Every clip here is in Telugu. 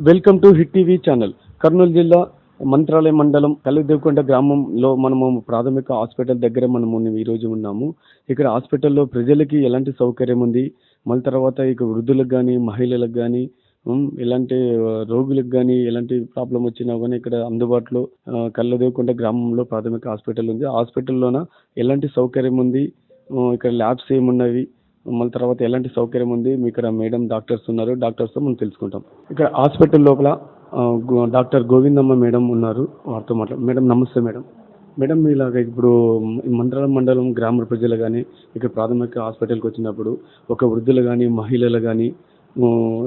Welcome to hit TV channel. Kurnool జిల్లా మంత్రాలయ మండలం కల్లుదేవకొండ గ్రామంలో మనము ప్రాథమిక హాస్పిటల్ దగ్గర మనము ఈ రోజు ఉన్నాము. ఇక్కడ హాస్పిటల్లో ప్రజలకి ఎలాంటి సౌకర్యం ఉంది? మళ్ళీ తర్వాత ఇక వృద్ధులకు కానీ మహిళలకు కానీ ఎలాంటి రోగులకు కానీ ఎలాంటి ప్రాబ్లం వచ్చినా కానీ ఇక్కడ అందుబాటులో ఆ, కళ్ళదేవకొండ గ్రామంలో ప్రాథమిక హాస్పిటల్ ఉంది. హాస్పిటల్లోన ఎలాంటి సౌకర్యం ఉంది? ఇక్కడ ల్యాబ్స్ ఏమున్నవి మళ్ళీ తర్వాత ఎలాంటి సౌకర్యం ఉంది? మీ ఇక్కడ మేడం డాక్టర్స్ ఉన్నారు. డాక్టర్స్తో మనం తెలుసుకుంటాం. ఇక్కడ హాస్పిటల్ లోపల గో- డాక్టర్ గోవిందమ్మ మేడం ఉన్నారు. వారితో మాట్లాడు మేడం నమస్తే మేడం. మేడం ఇలాగ ఇప్పుడు ఈ మంత్రాల మండలం గ్రామ ప్రజలు కానీ ఇక్కడ ప్రాథమిక హాస్పిటల్కి వచ్చినప్పుడు ఒక వృద్ధులు కానీ మహిళలు కానీ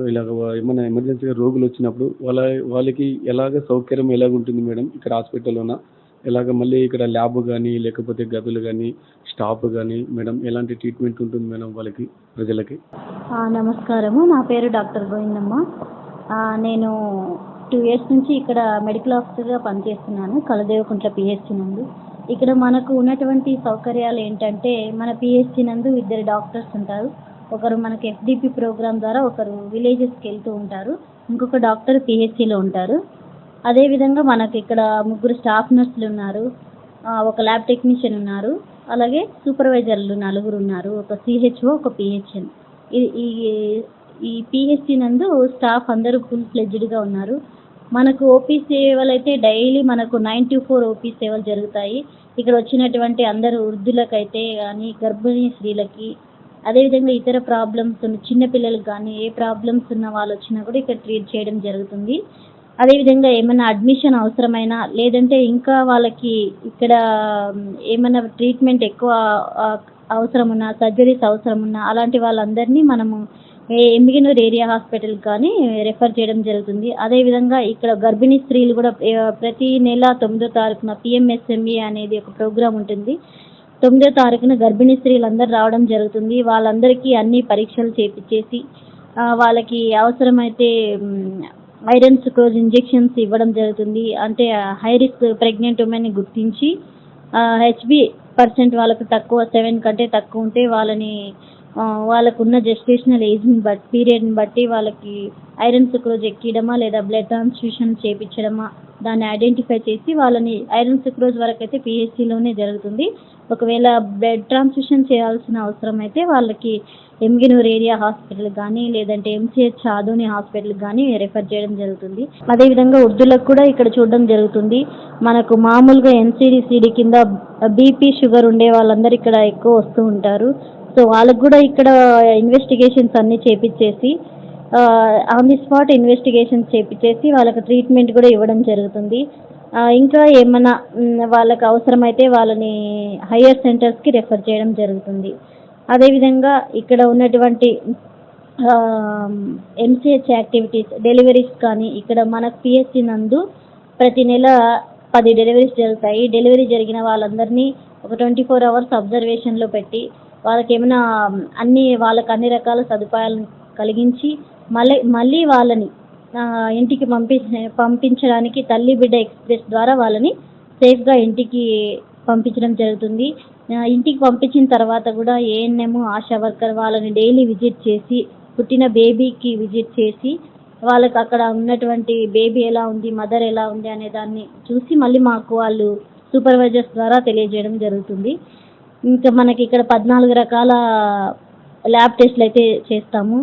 ఇలాగ ఏమైనా ఎమర్జెన్సీగా రోగులు వచ్చినప్పుడు వాళ్ళ వాళ్ళకి ఎలాగ సౌకర్యం ఎలాగ ఉంటుంది మేడం? ఇక్కడ హాస్పిటల్లోన ఇలాగ మళ్ళీ ఇక్కడ ల్యాబ్ కానీ లేకపోతే గదులు కానీ స్టాఫ్ కానీ మేడం ఎలాంటి ట్రీట్మెంట్ ఉంటుంది మేడం వాళ్ళకి ప్రజలకి? నమస్కారము. నా పేరు డాక్టర్ గోవిందమ్మ. నేను టూ ఇయర్స్ నుంచి ఇక్కడ మెడికల్ ఆఫీసర్గా పనిచేస్తున్నాను కలదేవకుంట్ల పిహెచ్సి నందు. ఇక్కడ మనకు ఉన్నటువంటి సౌకర్యాలు ఏంటంటే మన పిహెచ్సి నందు ఇద్దరు డాక్టర్స్ ఉంటారు. ఒకరు మనకి ఎఫ్డిపి ప్రోగ్రామ్ ద్వారా ఒకరు విలేజెస్కి వెళ్తూ ఉంటారు. ఇంకొక డాక్టర్ పిహెచ్సిలో ఉంటారు. అదేవిధంగా మనకి ఇక్కడ ముగ్గురు స్టాఫ్ నర్సులు ఉన్నారు. ఒక ల్యాబ్ టెక్నీషియన్ ఉన్నారు. అలాగే సూపర్వైజర్లు నలుగురు ఉన్నారు. ఒక సిహెచ్ఓ ఒక పిహెచ్ఎన్ ఈ ఈ ఈ పిహెచ్సి నందు స్టాఫ్ అందరూ ఫుల్ ఫ్లెడ్జ్డ్గా ఉన్నారు. మనకు ఓపీ సేవలు అయితే డైలీ మనకు నైన్ టు ఫోర్ ఓపీ సేవలు జరుగుతాయి. ఇక్కడ వచ్చినటువంటి అందరు వృద్ధులకైతే కానీ గర్భిణీ స్త్రీలకి అదేవిధంగా ఇతర ప్రాబ్లమ్స్ ఉన్న చిన్నపిల్లలకు కానీ ఏ ప్రాబ్లమ్స్ ఉన్న వాళ్ళు వచ్చినా కూడా ఇక్కడ ట్రీట్ చేయడం జరుగుతుంది. అదేవిధంగా ఏమైనా అడ్మిషన్ అవసరమైనా లేదంటే ఇంకా వాళ్ళకి ఇక్కడ ఏమైనా ట్రీట్మెంట్ ఎక్కువ అవసరమున్నా అవసరం ఉన్నా సర్జరీస్ అవసరం ఉన్నా అలాంటి వాళ్ళందరినీ మనము ఏ ఏరియా హాస్పిటల్ కానీ రెఫర్ చేయడం జరుగుతుంది. అదేవిధంగా ఇక్కడ గర్భిణీ స్త్రీలు కూడా ప్రతి నెల తొమ్మిదో తారీఖున పిఎంఎస్ఎంఈ అనేది ఒక ప్రోగ్రాం ఉంటుంది. తొమ్మిదో తారీఖున గర్భిణీ స్త్రీలందరూ రావడం జరుగుతుంది. వాళ్ళందరికీ అన్ని పరీక్షలు చేపించేసి వాళ్ళకి అవసరమైతే ఐరన్ సుక్రోజ్ ఇంజెక్షన్స్ ఇవ్వడం జరుగుతుంది. అంటే హై రిస్క్ ప్రెగ్నెంట్ ఉమెన్ని గుర్తించి హెచ్బి పర్సెంట్ వాళ్ళకు తక్కువ సెవెన్ కంటే తక్కువ ఉంటే వాళ్ళని వాళ్ళకున్న జెస్టేషనల్ ఏజ్ని బట్టి పీరియడ్ని బట్టి వాళ్ళకి ఐరన్ సుక్రోజ్ ఎక్కియడమా లేదా బ్లడ్ ట్రాన్స్ఫ్యూషన్ చేయించడమా దాన్ని ఐడెంటిఫై చేసి వాళ్ళని ఐరన్ సుక్రోజ్ వరకు అయితే పిహెచ్సిలోనే జరుగుతుంది. ఒకవేళ బ్లడ్ ట్రాన్స్ఫ్యూషన్ చేయాల్సిన అవసరం అయితే వాళ్ళకి ఎమ్గినూర్ ఏరియా హాస్పిటల్ కానీ లేదంటే ఎంసీహెచ్ ఆధోని హాస్పిటల్ కానీ రెఫర్ చేయడం జరుగుతుంది. అదేవిధంగా వృద్ధులకు కూడా ఇక్కడ చూడడం జరుగుతుంది. మనకు మామూలుగా ఎన్సీడీసీడీ కింద బీపీ షుగర్ ఉండే వాళ్ళందరూ ఇక్కడ ఎక్కువ వస్తూ ఉంటారు. సో వాళ్ళకు కూడా ఇక్కడ ఇన్వెస్టిగేషన్స్ అన్నీ చేపించేసి ఆన్ ది స్పాట్ ఇన్వెస్టిగేషన్స్ చేపించేసి వాళ్ళకి ట్రీట్మెంట్ కూడా ఇవ్వడం జరుగుతుంది. ఇంకా ఏమైనా వాళ్ళకి అవసరమైతే వాళ్ళని హయ్యర్ సెంటర్స్కి రెఫర్ చేయడం జరుగుతుంది. అదేవిధంగా ఇక్కడ ఉన్నటువంటి ఎంసీహెచ్ యాక్టివిటీస్ డెలివరీస్ కానీ ఇక్కడ మన పిహెచ్సి నందు ప్రతి నెల పది డెలివరీస్ జరుగుతాయి. డెలివరీ జరిగిన వాళ్ళందరినీ ఒక ట్వంటీ ఫోర్ అవర్స్ అబ్జర్వేషన్లో పెట్టి వాళ్ళకి ఏమైనా అన్ని వాళ్ళకి అన్ని రకాల సదుపాయాలను కలిగించి మళ్ళీ మళ్ళీ వాళ్ళని ఇంటికి పంపి పంపించడానికి తల్లి బిడ్డ ఎక్స్ప్రెస్ ద్వారా వాళ్ళని సేఫ్గా ఇంటికి పంపించడం జరుగుతుంది. ఇంటికి పంపించిన తర్వాత కూడా ఏఎన్ఎం ఆశా వర్కర్ వాళ్ళని డైలీ విజిట్ చేసి పుట్టిన బేబీకి విజిట్ చేసి వాళ్ళకి అక్కడ ఉన్నటువంటి బేబీ ఎలా ఉంది మదర్ ఎలా ఉంది అనే దాన్ని చూసి మళ్ళీ మాకు వాళ్ళు సూపర్వైజర్స్ ద్వారా తెలియజేయడం జరుగుతుంది. ఇంకా మనకి ఇక్కడ పద్నాలుగు రకాల ల్యాబ్ టెస్ట్లు అయితే చేస్తాము.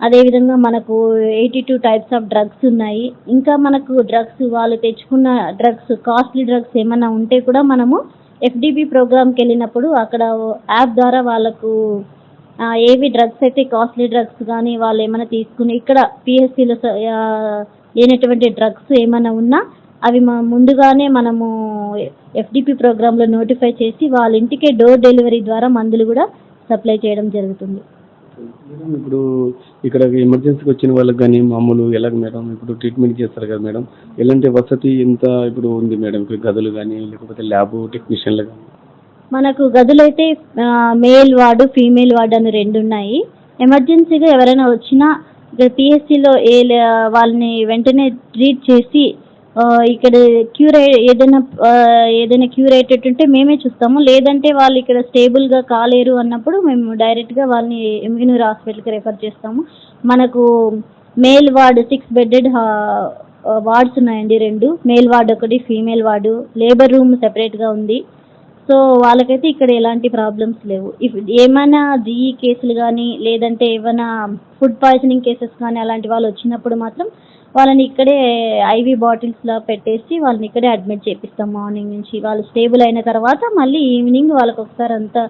అదేవిధంగా మనకు eighty two types of drugs ఉన్నాయి. ఇంకా మనకు డ్రగ్స్ వాళ్ళు తెచ్చుకున్న డ్రగ్స్ కాస్ట్లీ డ్రగ్స్ ఏమైనా ఉంటే కూడా మనము ఎఫ్డిబి ప్రోగ్రామ్కి వెళ్ళినప్పుడు అక్కడ యాప్ ద్వారా వాళ్ళకు ఏవి డ్రగ్స్ అయితే కాస్ట్లీ డ్రగ్స్ కానీ వాళ్ళు ఏమైనా తీసుకుని ఇక్కడ పిఎస్సిలో లేనటువంటి డ్రగ్స్ ఏమైనా ఉన్నా అవి మా ముందుగానే మనము ఎఫ్డిపి ప్రోగ్రాంలో నోటిఫై చేసి వాళ్ళ ఇంటికే డోర్ డెలివరీ ద్వారా మందులు కూడా సప్లై చేయడం జరుగుతుంది. మేడం ఇప్పుడు ఇక్కడ ఎమర్జెన్సీకి వచ్చిన వాళ్ళకి కానీ మామూలు ఎలాగ మేడం? ఇప్పుడు ట్రీట్మెంట్ చేస్తారు కదా మేడం. ఎలాంటి వసతి ఎంత ఇప్పుడు ఉంది మేడం? ఇక్కడ గదులు కానీ లేకపోతే ల్యాబ్ టెక్నీషియన్లు కానీ. మనకు గదులైతే ఆ, మేల్ వార్డు ఫీమేల్ వార్డు అని రెండు ఉన్నాయి. ఎమర్జెన్సీగా ఎవరైనా వచ్చినా ఇక్కడ పిఎస్సిలో ఏ వాళ్ళని వెంటనే ట్రీట్ చేసి ఇక్కడ క్యూర్ ఏదైనా ఏదైనా క్యూర్ అయ్యేటట్టుంటే మేమే చూస్తాము. లేదంటే వాళ్ళు ఇక్కడ స్టేబుల్గా కాలేరు అన్నప్పుడు మేము డైరెక్ట్గా వాళ్ళని ఎమ్గినూరు హాస్పిటల్కి రెఫర్ చేస్తాము. మనకు male ward six bedded wards ఉన్నాయండి రెండు. మేల్ వార్డ్ ఒకటి ఫీమేల్ వార్డు. లేబర్ రూమ్ సెపరేట్గా ఉంది. సో వాళ్ళకైతే ఇక్కడ ఎలాంటి ప్రాబ్లమ్స్ లేవు. ఇఫ్ ఏమైనా జీఈ కేసులు కానీ లేదంటే ఏమైనా ఫుడ్ పాయిజనింగ్ కేసెస్ కానీ అలాంటి వాళ్ళు వచ్చినప్పుడు మాత్రం వాళ్ళని ఇక్కడే ఐవి బాటిల్స్లో పెట్టేసి వాళ్ళని ఇక్కడే అడ్మిట్ చేపిస్తాం మార్నింగ్ నుంచి. వాళ్ళు స్టేబుల్ అయిన తర్వాత మళ్ళీ ఈవినింగ్ వాళ్ళకి ఒకసారి అంతా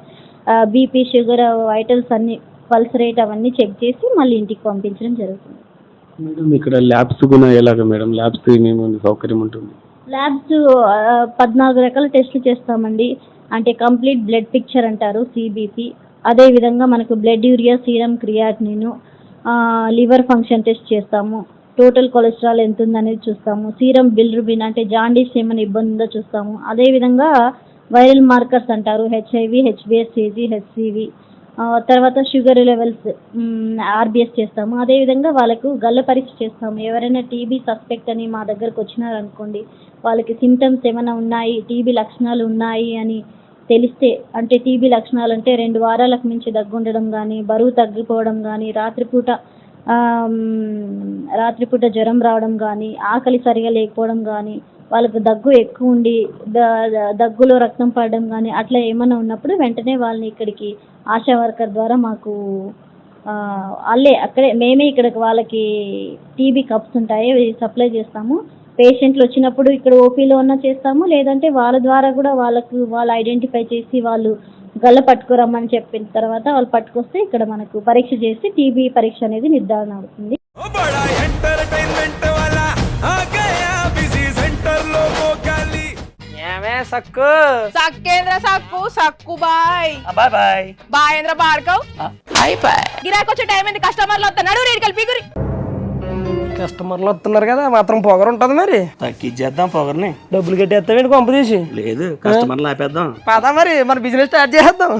బీపీ షుగర్ వైటల్స్ అన్ని పల్స్ రేట్ అవన్నీ చెక్ చేసి మళ్ళీ ఇంటికి పంపించడం జరుగుతుంది. మేడం ఇక్కడ ల్యాబ్స్ కూడా ఎలాగ మేడం? ల్యాబ్స్ ఏమేమి సౌకర్యం ఉంటుంది? ల్యాబ్స్ పద్నాలుగు రకాల టెస్టులు చేస్తామండి. అంటే కంప్లీట్ బ్లడ్ పిక్చర్ అంటారు సిబిపి. అదేవిధంగా మనకు blood urea serum creatinine liver function test చేస్తాము. టోటల్ కొలెస్ట్రాల్ ఎంత ఉందనేది చూస్తాము. సీరం బిల్రుబిన్ అంటే జాండీస్ ఏమైనా ఇబ్బంది ఉందో చూస్తాము. అదేవిధంగా వైరల్ మార్కర్స్ అంటారు హెచ్ఐవి హెచ్బిఎస్సిజి హెచ్సివి. తర్వాత షుగర్ లెవెల్స్ ఆర్బిఎస్ చేస్తాము. అదేవిధంగా వాళ్ళకు గల్ల పరీక్ష చేస్తాము. ఎవరైనా టీబీ సస్పెక్ట్ అని మా దగ్గరకు వచ్చినారనుకోండి వాళ్ళకి సిమ్టమ్స్ ఏమైనా ఉన్నాయి టీబీ లక్షణాలు ఉన్నాయి అని తెలిస్తే అంటే టీబీ లక్షణాలు అంటే రెండు వారాలకు మించి దగ్గు ఉండడం కానీ బరువు తగ్గిపోవడం కానీ రాత్రిపూట రాత్రిపూట జ్వరం రావడం కానీ ఆకలి సరిగా లేకపోవడం కానీ వాళ్ళకు దగ్గు ఎక్కువ ఉండి దగ్గులో రక్తం పడడం కానీ అట్లా ఏమైనా ఉన్నప్పుడు వెంటనే వాళ్ళని ఇక్కడికి ఆశా వర్కర్ ద్వారా మాకు వాళ్ళే అక్కడే మేమే ఇక్కడికి వాళ్ళకి టీబీ కప్స్ ఉంటాయి అవి సప్లై చేస్తాము. పేషెంట్లు వచ్చినప్పుడు ఇక్కడ ఓపీలో ఉన్న చేస్తాము లేదంటే వాళ్ళ ద్వారా కూడా వాళ్ళకు వాళ్ళు ఐడెంటిఫై చేసి వాళ్ళు గల్ల పట్టుకురమ్మని చెప్పిన తర్వాత వాళ్ళు పట్టుకొస్తే ఇక్కడ మనకు పరీక్ష చేసి టీబీ పరీక్ష అనేది నిర్ధారణ అవుతుంది. సక్కు? సక్కేంద్ర సక్కు సక్కు బాయ్. Bye bye. బాయేంద్ర భార్గవ్ అయిపోయి గిరాకి వచ్చే టైం ఏంది? కస్టమర్లు వస్తున్నాడు రేటు కలిపి గురి కస్టమర్లు వస్తున్నారు కదా మాత్రం పొగరు ఉంటది మరి. తగ్గించేద్దాం పొగర్ని. డబ్బులు కట్టేస్తావేంటి కొంప తీసి? లేదు కస్టమర్లు ఆపేద్దాం పదా మరి మన బిజినెస్ స్టార్ట్ చేద్దాం.